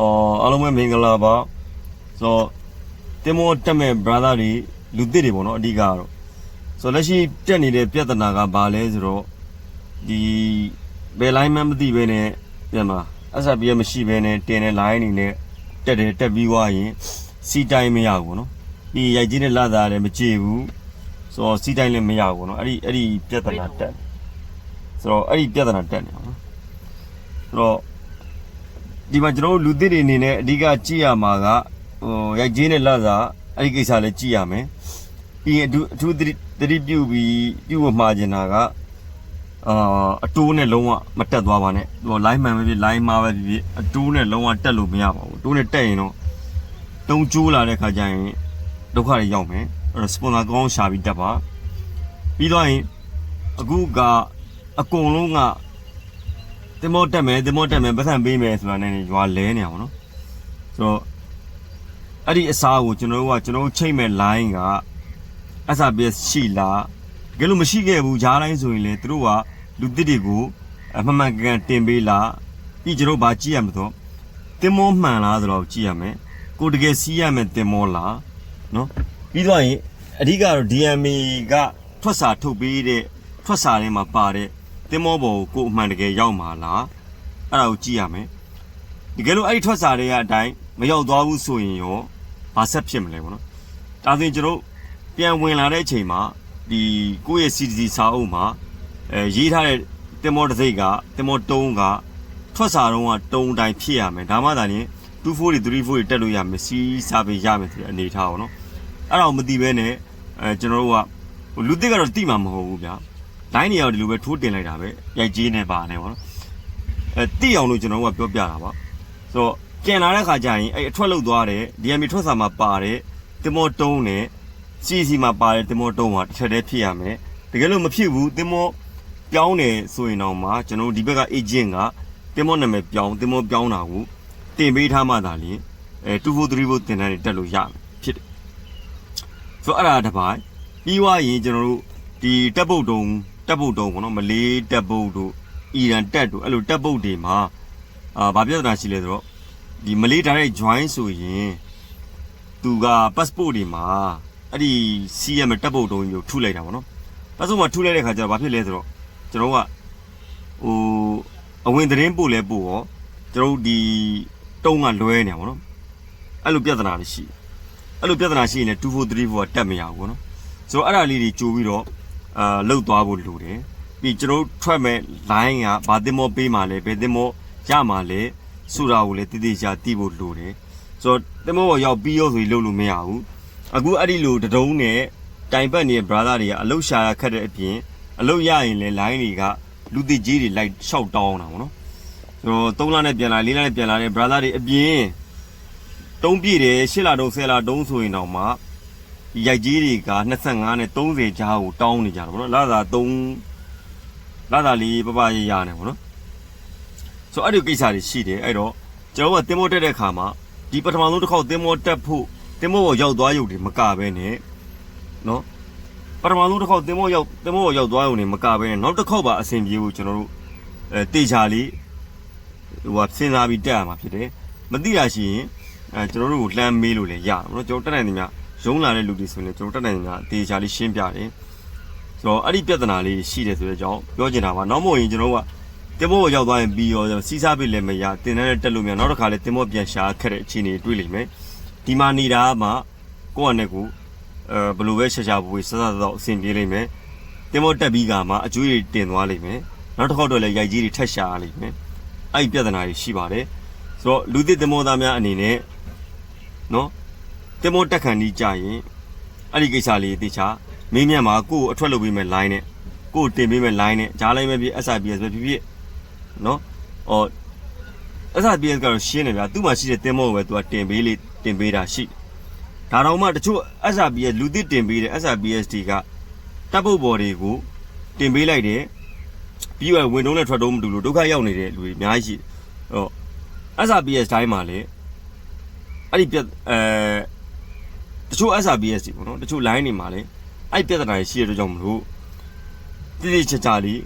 အော်အားလုံးပဲမင်္ဂလာပါဆိုတော့တင်မောတက်မဲ့ brother တွေလူသစ်တွေပေါ့နော်အဓိကကတော့ဆိုတော့လက်ရှိတက်နေတဲ့ပြဿနာကဘာလဲဆိုတော့ဒီဘယ်လိုင်းမှမသိဘဲနဲ့ပြန်မှာအဆက်ပြဲမရှိဘဲနဲ့တင်တဲ့ line အနေနဲ့တက်တယ်တက်ပြီးွားရင်စီတိုင်းမရဘူးပေါ့နော်ပြီးရိုက်ကြီးနဲ့လာတာလည်းမကြည့်ဘူးဆိုတော့စီတိုင်းလည်းမရဘူးပေါ့နော်အဲ့ဒီအဲ့ဒီပြဿနာတက်ဆိုတော့အဲ့ဒီပြဿနာတက်နေအောင်နော်ဆိုတော့ ဒီမှာကျွန်တော်တို့လူသစ်တွေအနေနဲ့အဓိကကြည့်ရမှာကဟိုရိုက်ကြီးနဲ့လက်စာအဲ့ဒီကိစ္စလည်းကြည့်ရမယ်ပြီးရင်အထူးအထူးသတိသတိပြုပြီးပြုဖို့မှာကျင်တာကအာအတိုးနဲ့လုံးဝမတက်သွားပါနဲ့ဟို line မှန်ပဲဖြစ် line မှာပဲဖြစ်ဖြစ်အတိုးနဲ့လုံးဝတက်လို့မရပါဘူးအတိုးနဲ့တက်ရင်တော့တုံးကျိုးလာတဲ့ခါကျရင်ဒုက္ခတွေရောက်မယ်အဲ့တော့ sponsor ကောင်းရှာပြီးတက်ပါပြီးတော့ရင်အခုကအကုန်လုံးက တင်မောတက်မယ်တင်မောတက်မယ်ပတ်စံပေးမယ်ဆိုတာနဲ့ရွာလဲနေအောင်နော်ဆိုတော့အဲ့ဒီအစားကိုကျွန်တော်တို့ကကျွန်တော်တို့ချိန်မဲ့ line က SBS ရှိလားတကယ်လို့မရှိခဲ့ဘူးဂျားတိုင်းဆိုရင်လေသူတို့ကလူသစ်တွေကိုအမှန်မှန်ကန်ကန်တင်ပေးလားပြီးကျွန်တော်တို့ဗာကြည့်ရမှာတော့တင်မောမှန်လားဆိုတော့ကြည့်ရမယ်ကိုတကယ်စီးရမယ်တင်မောလားနော်ပြီးတော့ရင်အဓိကတော့ DMA ကထွက်စာထုတ်ပေးတဲ့ထွက်စာထဲမှာပါတဲ့ တင်မောပေါ်ကိုကိုအမှန်တကယ်ရောက်မှာလားအဲ့ဒါကိုကြည့်ရမယ်တကယ်လို့အဲ့ဒီထွက်စာတွေကအတိုင်းမရောက်သွားဘူးဆိုရင်ရောဘာဆက်ဖြစ်မလဲပေါ့နော်ဒါဆိုရင်ကျွန်တော်တို့ပြန်ဝင်လာတဲ့အချိန်မှာဒီကိုယ့်ရဲ့ CDC စာအုပ်မှာအဲရေးထားတဲ့တင်မောတစ်စိတ်ကတင်မောတုံးကထွက်စာတော့ကတုံးတိုင်းဖြစ်ရမယ်ဒါမှသာလျှင်24 34တက်လို့ရမယ်စီးစာပေရမယ်ဆိုတဲ့အနေထားပေါ့နော်အဲ့ဒါကိုမသိဘဲနဲ့အဲကျွန်တော်တို့ကဟိုလူသစ်ကတော့တိမှာမဟုတ်ဘူးဗျာ line နေရောဒီလိုပဲထိုးတင်လိုက်တာပဲရိုက်ကြီးနေပါနေပေါ့နော်အဲတိအောင်လို့ကျွန်တော်တို့ကပြောပြတာပါဆိုတော့ကျန်လာတဲ့ခါကျရင်အဲအထွက်လောက်သွားတယ် DMI ထွက်စာမှာပါတဲ့တင်မောတုံးနဲ့ CC မှာပါတဲ့တင်မောတုံးဟာတစ်ချက်တည်းဖြစ်ရမယ်တကယ်လို့မဖြစ်ဘူးတင်မောပြောင်းတယ်ဆိုရင်တော့မှကျွန်တော်တို့ဒီဘက်က agent ကတင်မောနာမည်ပြောင်းတင်မောပြောင်းတာကိုတင်ပေးထားမှသာလျှင်အဲ243ဘုတ်တင်တန်းတွေတက်လို့ရမယ်ဖြစ်တယ်ဆိုတော့အဲ့ဒါတစ်ပိုင်းပြီးွားရင်ကျွန်တော်တို့ဒီတက်ပုတ်တုံး တက်ပုတ်တုံးပေါ့နော်မလေးတက်ပုတ်တို့အီရန်တက်တို့အဲ့လိုတက်ပုတ်တွေမှာအာဘာပြဿနာရှိလဲဆိုတော့ဒီမလေး direct join ဆိုရင်သူက passport တွေမှာအဲ့ဒီစီးရမယ်တက်ပုတ်တုံးကြီးကိုထုလိုက်တာပေါ့နော် passport မှာထုလိုက်တဲ့ခါကျတော့ဘာဖြစ်လဲဆိုတော့ကျွန်တော်ကဟိုအဝင်သတင်းပို့လဲပို့ရောကျွန်တော်တို့ဒီတုံးကလွဲနေပါဘောနော်အဲ့လိုပြဿနာတွေရှိအဲ့လိုပြဿနာရှိရင်လည်း2434ကတက်မရဘူးပေါ့နော်ဆိုတော့အဲ့ဒါလေးတွေကြိုးပြီးတော့ အာလှုပ်သွားဖို့လိုတယ်ပြီးကျွန်တော်တို့ထွက်မဲ့ line ကဘာတင်မောပေးမှလဲဘယ်တင်မောရမှလဲဆိုတာကိုလည်းတည်တည်ချာသိဖို့လိုတယ်ဆိုတော့တင်မောပေါ်ရောက်ပြီးရောဆိုပြီးလှုပ်လို့မရဘူးအခုအဲ့ဒီလိုတတုံးနဲ့တိုင်ပတ်နေတဲ့ brother တွေကအလုတ်ရှာရခက်တဲ့အပြင်အလုတ်ရရင်လည်း line တွေကလူတိကြီးတွေလိုက်ရှောက်တောင်းတာပေါ့နော်ဆိုတော့3လနဲ့ပြန်လာ4လနဲ့ပြန်လာတဲ့ brother တွေအပြင်တုံးပြည့်တယ်8လတုံး10လတုံးဆိုရင်တော့မှဒီ ရိုက်ကြီးတွေက25နဲ့30ကြားကိုတောင်းနေကြတယ်ဗောနော်လာသာ3လာသာလေးပပရရနေဗောနော်ဆိုအဲ့ဒီကိစ္စတွေရှိတယ်အဲ့တော့ကျွန်တော်ကတင်မောတက်တဲ့ခါမှာဒီပထမဆုံးတစ်ခေါက်တင်မောတက်ဖို့တင်မောပေါ်ရောက်သွားရုပ်တွေမကပဲနဲ့နော်ပထမဆုံးတစ်ခေါက်တင်မောရောက်တင်မောပေါ်ရောက်သွားရုံနဲ့မကပဲနဲ့နောက်တစ်ခေါက်ပါအဆင်ပြေဖို့ကျွန်တော်တို့အဲတေချာလေးဟိုဟာစဉ်းစားပြီးတက်ရမှာဖြစ်တယ်မသိတာရှိရင်အဲကျွန်တော်တို့ကိုလှမ်းမေးလို့လည်းရတယ်ဗောနော်ကျွန်တော်တက်နိုင်တယ်များ ရုံးလာတဲ့လူတွေဆိုရင်ကျွန်တော်တက်နိုင်တာအသေးချာလေးရှင်းပြတယ်ဆိုတော့အဲ့ဒီပြဿနာလေးရှိတယ်ဆိုတဲ့အကြောင်းပြောချင်တာပါနောက်မို့ရင်ကျွန်တော်ကတင်မောရောက်သွားရင်ပြီးရောစီးစားပေးလည်းမရတင်တဲ့တက်လို့မရနောက်တစ်ခါလည်းတင်မောပြန်ရှာခက်တဲ့အခြေအနေတွေ့လိမ့်မယ်ဒီမှာနေတာမှကိုယ့်အနေကိုအဲဘယ်လိုပဲရှာရှာပွေးစစတော့အဆင်ပြေလိမ့်မယ်တင်မောတက်ပြီးကမှအကျွေးတွေတင်သွားလိမ့်မယ်နောက်တစ်ခေါက်တော့လည်းရိုက်ကြီးတွေထက်ရှာရလိမ့်မယ်အဲ့ဒီပြဿနာတွေရှိပါတယ်ဆိုတော့လူသစ်တင်မောသားများအနေနဲ့နော် တင်မောတက်ခံကြီးကြရင်အဲ့ဒီကိစ္စလေးတေချာမင်းမြတ်မှာကိုယ့်ကိုအထွက်လုပ်ပေးမဲ့ line နဲ့ကိုယ့်ကိုတင်ပေးမဲ့ line နဲ့ဂျားလိုက်မဲ့ပြ SIPS ပဲဖြစ်ဖြစ်နော်ဟော SIPS ကတော့ရှင်းတယ်ဗျာသူ့မှာရှိတဲ့တင်မောကိုပဲသူကတင်ပေးလေတင်ပေးတာရှိဒါတော့မှတချို့ SIPS လူသစ်တင်ပေးတဲ့ SIPS တွေကတပ်ပုတ်ဘော်တွေကိုတင်ပေးလိုက်တယ်ပြီးတော့ဝင်တုံးနဲ့ထွက်တုံးမတူလို့ဒုက္ခရောက်နေတဲ့လူတွေအများကြီးရှိတယ်ဟော SIPS တိုင်းမှာလေအဲ့ဒီပြအဲ တချို့ SRBS တွေပေါ့နော်တချို့ line တွေမှာလည်းအဲ့ပြဿနာတွေရှိရတဲ့ကြောင့်မလို့တိတိကျကျလေး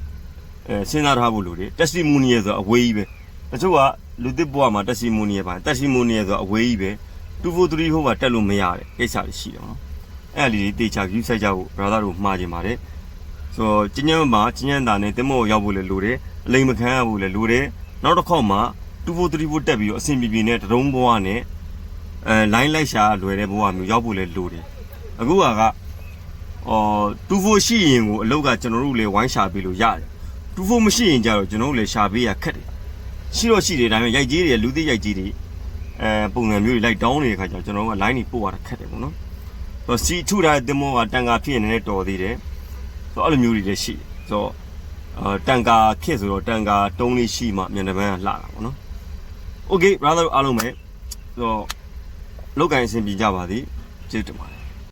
အဲစဉ်းစားထားဖို့လိုတယ် testimonial ဆိုအဝေးကြီးပဲတချို့ကလူသစ်ဘဝမှာတက်စီမိုနီရပါတက်စီမိုနီရဆိုတော့အဝေးကြီးပဲ243ဟိုကတက်လို့မရတဲ့ကိစ္စတွေရှိတယ်နော်အဲ့ဒါလေးတွေတေချာ view ဆက်ကြဖို့ brother တို့မှားကြပါတယ်ဆိုတော့ကျဉ်းကျဉ်းမှာကျဉ်းကျဉ်းတာနဲ့တင်မောရောက်ဖို့လည်းလိုတယ်အလိမ်မခံရဖို့လည်းလိုတယ်နောက်တစ်ခေါက်မှာ243တက်ပြီးတော့အဆင်ပြေပြေနဲ့တရုံးဘဝနဲ့ အဲ line လိုက်ရှာလွယ်တဲ့ဘဝမျိုးရောက်ဖို့လည်းလိုတယ်အခုကကအော်24ရှိရင်ကိုအလောက်ကကျွန်တော်တို့လည်းဝိုင်းရှာပေးလို့ရတယ်24မရှိရင်ကြတော့ကျွန်တော်တို့လည်းရှာပေးရခက်တယ်ရှိတော့ရှိတယ်ဒါပေမဲ့ရိုက်ကြီးတွေလူသိရိုက်ကြီးတွေအဲပုံစံမျိုးတွေလိုက်တောင်းနေတဲ့ခါကျတော့ကျွန်တော်တို့က line တွေပို့ရတာခက်တယ်ပေါ့နော်ဆိုတော့စီထုထားတဲ့တင်မောကတန်ကာဖြစ်နေနေတော်သေးတယ်ဆိုတော့အဲ့လိုမျိုးတွေလည်းရှိတယ်ဆိုတော့အာတန်ကာဖြစ်ဆိုတော့တန်ကာတုံးလေးရှိမှမြန်တပန်းကလှတာပေါ့နော် Okay brother အားလုံးပဲဆိုတော့ လောက်ကိုင်းအဆင်ပြေကြပါသည်ကျေးဇူးတင်ပါတယ်